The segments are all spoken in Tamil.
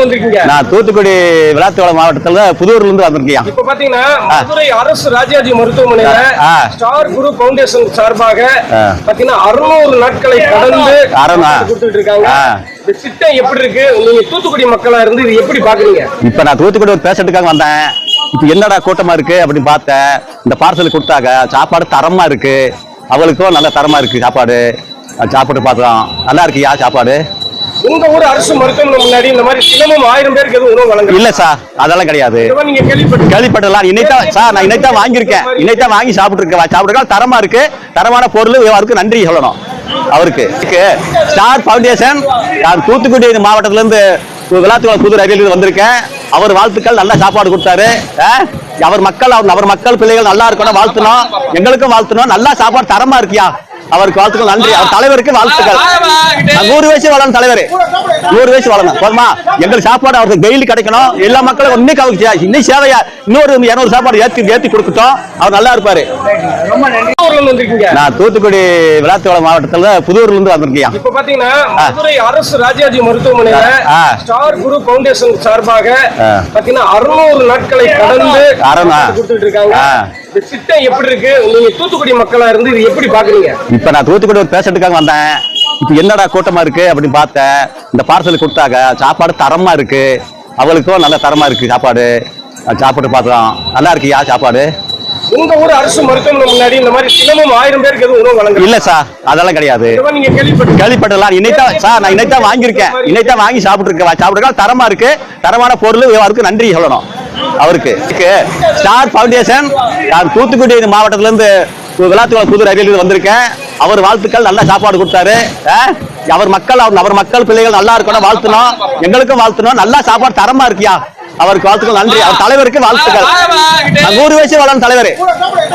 வந்திருக்கீங்க? நான் தூத்துக்குடி விளாத்துவளம் மாவட்டத்துல புதூர்ல இருந்து வந்திருக்கேன். இப்ப பாத்தீங்கன்னா மதுரை அரசு ராஜாஜி மருத்துவமனையில. ஸ்டார் குரு பவுண்டேஷன் சார்பாக. பாத்தீங்கன்னா அறுநூறு நாட்களை கடந்து. கொடுத்துட்டு இருக்காங்க. திட்டம் எப்படி இருக்கு? நீங்க தூத்துக்குடி மக்களா இருந்து இது எப்படி பாக்குறீங்க? இப்ப நான் தூத்துக்குடி ஒரு வந்தேன். இப்ப என்னடா கூட்டமா இருக்கு அப்படின்னு பார்த்தேன். இந்த பார்சல் கொடுத்தாங்க. சாப்பாடு தரமா இருக்கு. அவளுக்கும் நல்ல தரமா இருக்கு சாப்பாடு. சாப்பிட்டு பார்த்தோம் நல்லா இருக்கியா சாப்பாடு? உங்க ஊர் அரசு மருத்துவமனை முன்னாடி இந்த மாதிரி தினமும் ஆயிரம் பேருக்கு எதுவும் உணவு வழங்குறீங்க இல்ல சார் அதெல்லாம் கிடையாது. நீங்க கேள்விப்பட்டு கேள்விப்பட்டலாம் இன்னைத்தான் சார் நான் இன்னைத்தான் வாங்கியிருக்கேன். இன்னைத்தான் வாங்கி சாப்பிட்டு இருக்கேன் சாப்பிட்டு தரமா இருக்கு. தரமான பொருள் அவருக்கு நன்றி சொல்லணும். அவருக்கு. ஸ்டார் ஃபவுண்டேஷன் நான் தூத்துக்குடி மாவட்டத்துல இருந்து விளாத்துக்குளம் புது ரயிலில் வந்திருக்கேன். அவர் வாழ்த்துக்கள் நல்ல சாப்பாடு கொடுத்தாரு. அவர் மக்கள் அவர் மக்கள் பிள்ளைகள் நல்லா இருக்கணும் வாழ்த்தணும். எங்களுக்கும் வாழ்த்தணும். நல்லா சாப்பாடு தரமா இருக்கியா? அவருக்கு வாழ்த்துக்கள் நன்றி. அவர் தலைவருக்கு வாழ்த்துக்கள். நூறு வயசு வளரணும் தலைவர். நூறு வயசு வளரணும் போதுமா? எங்களுக்கு சாப்பாடு அவருக்கு டெய்லி கிடைக்கணும். எல்லா மக்களும் இன்னைக்கு அவருக்கு இன்னைக்கு சேவையா இன்னொரு இருநூறு சாப்பாடு ஏத்தி ஏத்தி கொடுக்கட்டும். அவர் நல்லா இருப்பாரு. நான் தூத்துக்குடி விளாத்துவளம் மாவட்டத்துல புதூர்ல இருந்து வந்திருக்கேன் இப்ப பாத்தீங்கன்னா மதுரை அரசு ராஜாஜி மருத்துவமனையில. ஸ்டார் குரு பவுண்டேஷன் சார்பாக. பாத்தீங்கன்னா அறுநூறு நாட்களை கடந்து. கொடுத்துட்டு இருக்காங்க. இந்த திட்டம் எப்படி இருக்கு? நீங்க தூத்துக்குடி மக்களா இருந்து இது எப்படி பாக்குறீங்க? இப்ப நான் தூத்துக்குடி ஒரு பேஷண்ட்டுக்காக வந்தேன். இப்ப என்னடா கூட்டமா இருக்கு அப்படின்னு பார்த்தேன் இந்த பார்சல் கொடுத்தாங்க. சாப்பாடு தரமா இருக்கு. அவளுக்கும் நல்ல தரமா இருக்கு சாப்பாடு. சாப்பிட்டு பார்த்தோம் நல்லா இருக்கியா சாப்பாடு? உங்க ஊர் அரசு மருத்துவமனை முன்னாடி இந்த மாதிரி தினமும் ஆயிரம் பேருக்கு எதுவும் உணவு வழங்குறீங்க இல்ல சார் அதெல்லாம் கிடையாது. நீங்க கேள்விப்பட்டு கேள்விப்பட்டலாம். இன்னைத்தான் சார் நான் இன்னைத்தான் வாங்கியிருக்கேன். இன்னைத்தான் வாங்கி சாப்பிட்டு இருக்கேன் சாப்பிட்டு தரமா இருக்கு. தரமான பொருள் அவருக்கு நன்றி சொல்லணும். அவருக்கு. ஸ்டார் ஃபவுண்டேஷன் நான் தூத்துக்குடி மாவட்டத்துல இருந்து விளாத்துக்குளம் புது ரயிலில் வந்திருக்கேன். அவர் வாழ்த்துக்கள் நல்ல சாப்பாடு கொடுத்தாரு. அவர் மக்கள் அவர் அவர் மக்கள் பிள்ளைகள் நல்லா இருக்கணும் வாழ்த்தணும். எங்களுக்கும் வாழ்த்தணும். நல்லா சாப்பாடு தரமா இருக்கியா? அவருக்கு வாழ்த்துக்கள் நன்றி. அவர் தலைவருக்கு வாழ்த்துக்கள். நூறு வயசு வளரணும் தலைவர்.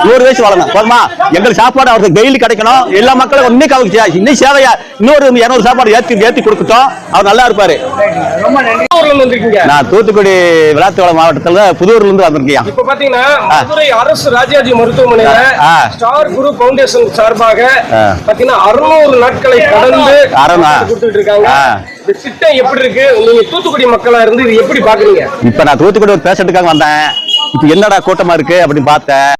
நூறு வயசு வளரணும் போதுமா? எங்களுக்கு சாப்பாடு அவருக்கு டெய்லி கிடைக்கணும். எல்லா மக்களும் இன்னைக்கு அவருக்கு இன்னைக்கு சேவையா இன்னொரு இருநூறு சாப்பாடு ஏத்தி ஏத்தி கொடுக்கட்டும். அவர் நல்லா இருப்பாரு. நான் தூத்துக்குடி விளாத்துவளம் மாவட்டத்துல புதூர்ல இருந்து வந்திருக்கேன். இப்ப பாத்தீங்கன்னா மதுரை அரசு ராஜாஜி மருத்துவமனையில. ஸ்டார் குரு பவுண்டேஷன் சார்பாக. பாத்தீங்கன்னா அறுநூறு நாட்களை கடந்து. கொடுத்துட்டு இருக்காங்க. இந்த திட்டம் எப்படி இருக்கு? நீங்க தூத்துக்குடி மக்களா இருந்து இது எப்படி பாக்குறீங்க? இப்ப நான் தூத்துக்குடி பேசுறதுக்காக வந்தேன். இப்ப என்னடா கூட்டமா இருக்கு அப்படின்னு பார்த்தேன்.